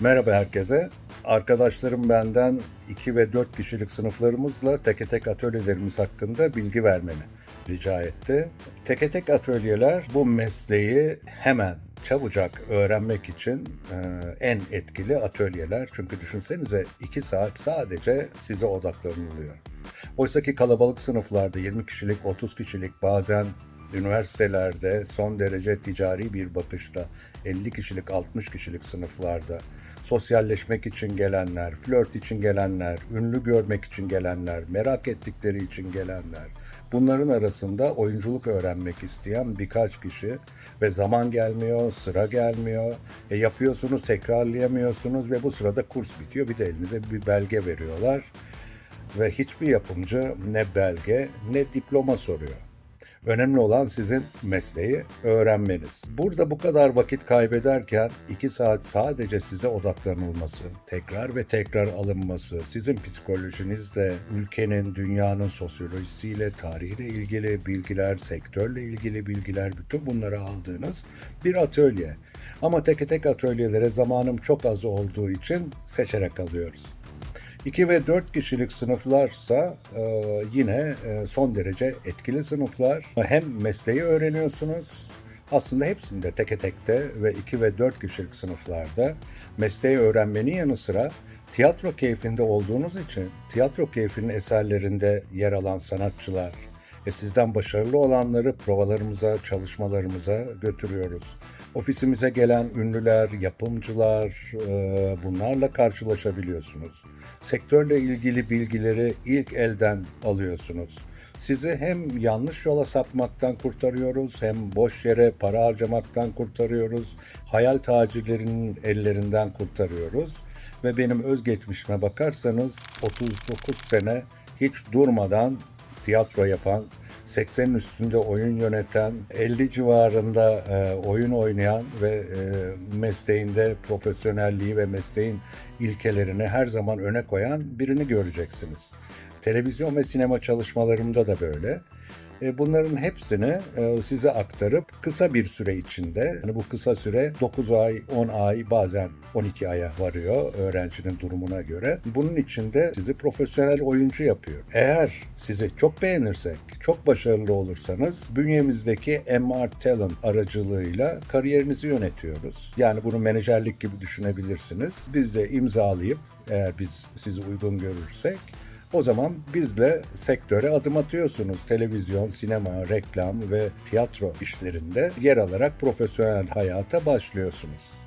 Merhaba herkese. Arkadaşlarım benden 2 ve 4 kişilik sınıflarımızla teke tek atölyelerimiz hakkında bilgi vermemi rica etti. Teke tek atölyeler bu mesleği hemen çabucak öğrenmek için e, en etkili atölyeler. Çünkü düşünsenize 2 saat sadece size odaklanılıyor. Oysa ki kalabalık sınıflarda 20 kişilik, 30 kişilik bazen üniversitelerde son derece ticari bir bakışla 50 kişilik, 60 kişilik sınıflarda sosyalleşmek için gelenler, flört için gelenler, ünlü görmek için gelenler, merak ettikleri için gelenler, bunların arasında oyunculuk öğrenmek isteyen birkaç kişi ve zaman gelmiyor, sıra gelmiyor. E yapıyorsunuz, tekrarlayamıyorsunuz ve bu sırada kurs bitiyor. Bir de elinize bir belge veriyorlar ve hiçbir yapımcı ne belge ne diploma soruyor. Önemli olan sizin mesleği öğrenmeniz. Burada bu kadar vakit kaybederken 2 saat sadece size odaklanılması, tekrar ve tekrar alınması, sizin psikolojinizle, ülkenin, dünyanın sosyolojisiyle, tarihiyle ilgili bilgiler, sektörle ilgili bilgiler, bütün bunları aldığınız bir atölye. Ama teke tek atölyelere zamanım çok az olduğu için seçerek alıyoruz. 2 ve 4 kişilik sınıflarsa e, yine e, son derece etkili sınıflar. Hem mesleği öğreniyorsunuz, aslında hepsinde teke tekte ve 2 ve 4 kişilik sınıflarda mesleği öğrenmenin yanı sıra tiyatro keyfinde olduğunuz için tiyatro keyfinin eserlerinde yer alan sanatçılar ve sizden başarılı olanları provalarımıza, çalışmalarımıza götürüyoruz. Ofisimize gelen ünlüler, yapımcılar, e, bunlarla karşılaşabiliyorsunuz. Sektörle ilgili bilgileri ilk elden alıyorsunuz. Sizi hem yanlış yola sapmaktan kurtarıyoruz, hem boş yere para harcamaktan kurtarıyoruz, hayal tacirlerinin ellerinden kurtarıyoruz. Ve benim özgeçmişime bakarsanız 39 sene hiç durmadan tiyatro yapan, 80'in üstünde oyun yöneten, 50 civarında e, oyun oynayan ve e, mesleğinde profesyonelliği ve mesleğin ilkelerini her zaman öne koyan birini göreceksiniz. Televizyon ve sinema çalışmalarımda da böyle. E, Bunların hepsini e, size aktarıp kısa bir süre içinde, yani bu kısa süre 9 ay, 10 ay, bazen 12 aya varıyor öğrencinin durumuna göre. Bunun içinde sizi profesyonel oyuncu yapıyor. Eğer sizi çok beğenirsek, çok başarılı olursanız bünyemizdeki MR Talent aracılığıyla kariyerinizi yönetiyoruz. Yani bunu menajerlik gibi düşünebilirsiniz. Biz de imzalayıp eğer biz sizi uygun görürsek o zaman bizle sektöre adım atıyorsunuz. Televizyon, sinema, reklam ve tiyatro işlerinde yer alarak profesyonel hayata başlıyorsunuz.